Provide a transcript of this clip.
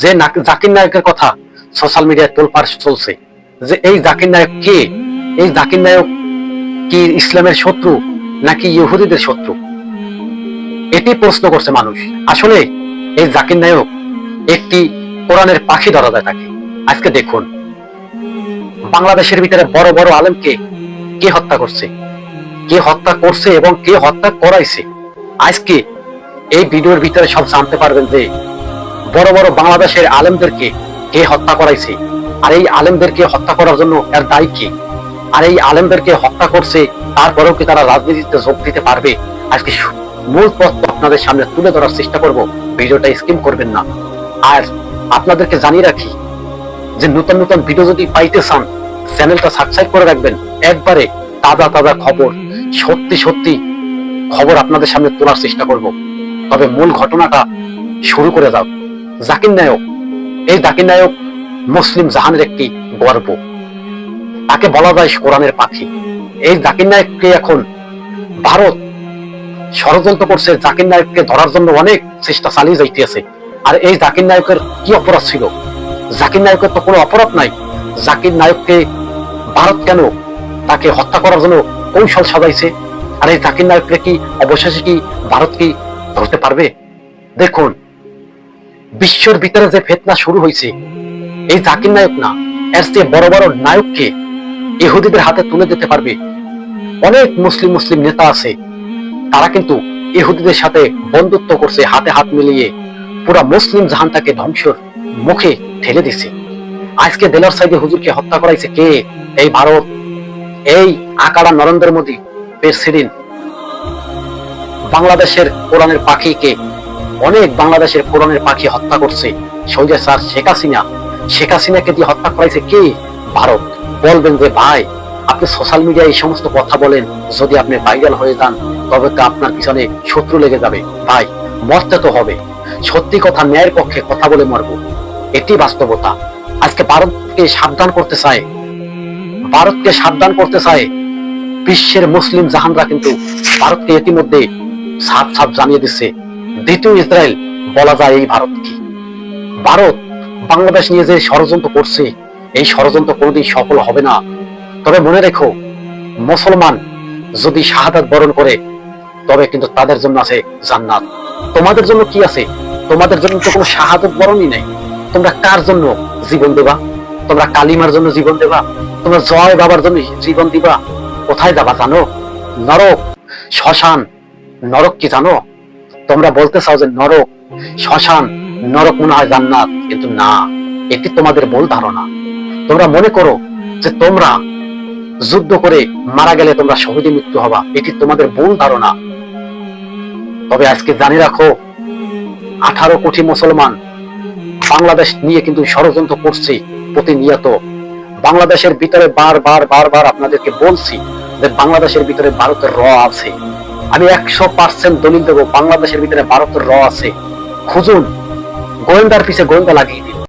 যে জাকির নায়কের কথা সোশ্যাল মিডিয়ায় তোলপাড় চলছে, যে এই জাকির নায়ক কে? এই জাকির নায়ক কি ইসলামের শত্রু নাকি ইহুদিদের শত্রু? এটি প্রশ্ন করছে মানুষ। আসলে এই জাকির নায়ক একটি কোরআনের পাখি ধরা যায় তাকে। আজকে দেখুন, বাংলাদেশের ভিতরে বড় বড় আলেমকে কে হত্যা করছে? কে হত্যা করছে এবং কে হত্যা করাইছে? আজকে এই ভিডিওর ভিতরে সব জানতে পারবেন যে বড় বড় বাংলাদেশের আলেমদেরকে কে হত্যা করাইছে? আর এই আলেমদেরকে হত্যা করার জন্য এর দায়ী কে? আর এই আলেমদেরকে হত্যা করছে, তারপরেও কি তারা রাজনীতিতে যোগ দিতে পারবে? আজকে মূল তথ্য আপনাদের সামনে তুলে ধরার চেষ্টা করব। ভিডিওটা স্কিম করবেন না। আর আপনাদেরকে জানিয়ে রাখি যে নতুন নতুন ভিডিও যদি পাইতে চান, চ্যানেলটা সাবস্ক্রাইব করে রাখবেন। একবারে তাজা তাজা খবর, সত্যি সত্যি খবর আপনাদের সামনে তোলার চেষ্টা করব। তবে মূল ঘটনাটা শুরু করে দাও। জাকির নায়ক। এই জাকির নায়ক মুসলিম জাহানের একটি গর্ব। তাকে বলা যায় কোরআনের পাখি। এই জাকির নায়ককে এখন ভারত ষড়যন্ত্র করছে। জাকির নায়ককে ধরার জন্য অনেক চেষ্টা চালিয়ে যাইতেছে। আর এই জাকির নায়কের কি অপরাধ ছিল? জাকির নায়কের তো কোনো অপরাধ নাই। জাকির নায়ককে ভারত কেন তাকে হত্যা করার জন্য কৌশল সাজাইছে? আর এই জাকির নায়ককে কি অবশেষে কি ভারত কি ধরতে পারবে? দেখুন বিশ্বর ভিতরে যে ফেতনা শুরু হয়েছে, এই জাকির নায়ক না, এর চেয়ে বড় বড় নায়ককে ইহুদিদের হাতে তুলে দিতে পারবে। অনেক মুসলিম মুসলিম নেতা আছে, তারা কিন্তু ইহুদিদের সাথে বন্ধুত্ব করছে, হাতে হাত মিলিয়ে পুরা মুসলিম জাহানটাকে ধ্বংসর মুখে ঠেলে দিছে। আজকে দেলার সাইদে হুজুরকে হত্যা করাইছে কে? এই ভারত, এই আকাড়া নরেন্দ্র মোদী বাংলাদেশের কোরআনের পাখিকে অনেক বাংলাদেশের কোরআনের পাখি হত্যা করছে। সৌজা স্যার শেখ হাসিনা। শেখ হাসিনাকে দিয়ে হত্যা করাইছে কে? ভারত। বলবেন যে, ভাই, আপনি সোশ্যাল মিডিয়ায় এই সমস্ত কথা বলেন। যদি আপনি ভাইরাল হয়ে যান, তবে তো আপনার পিছনে শত্রু লেগে যাবে। ভাই, মরতে তো হবে। সত্যি কথা, ন্যায়ের পক্ষে কথা বলে মরব। এটি বাস্তবতা। আজকে ভারতকে সাবধান করতে চায়। ভারতকে সাবধান করতে চায়। বিশ্বের মুসলিম জাহানরা কিন্তু ভারতকে ইতিমধ্যে সাপ সাপ জানিয়ে দিচ্ছে। দ্বিতীয় ইসরায়েল, বলা যায় এই ভারতকে ভারত বাংলাদেশ নিয়ে যে ষড়যন্ত্র করছে, এই ষড়যন্ত্র কোনোদিন সফল হবে না। তবে মনে রেখো, মুসলমান যদি শাহাদাত বরণ করে, তবে কিন্তু তাদের জন্য আছে জান্নাত। তোমাদের জন্য কি আছে? তোমাদের জন্য তো কোনো শাহাদত বরণই নেই। তোমরা কার জন্য জীবন দেবা? তোমরা কালিমার জন্য জীবন দেবা? তোমরা জয় বাবার জন্য জীবন দিবা? কোথায় যাবা জানো? নরক, শ্মশান, নরক কি জানো? তোমরা বলতে চাও যে নরক, শ্মশান, নরক মনে হয় জান্নাত, কিন্তু না, এটি তোমাদের ভুল ধারণা। তোমরা মনে করো যে তোমরা যুদ্ধ করে মারা গেলে তোমরা শহীদে মৃত্যু হবা, এটি তোমাদের ভুল ধারণা। তবে আজকে জানি রাখো, আঠারো কোটি মুসলমান বাংলাদেশ নিয়ে কিন্তু ষড়যন্ত্র করছে প্রতিনিয়ত। বাংলাদেশের ভিতরে বারবার বারবার আপনাদেরকে বলছি যে বাংলাদেশের ভিতরে ভারতের র আছে। আমি একশো পার্সেন্ট দলিল দেবো, বাংলাদেশের ভিতরে ভারতের র আছে। খুঁজুন, গোয়েন্দার পিছে গোয়েন্দা লাগিয়ে দিন।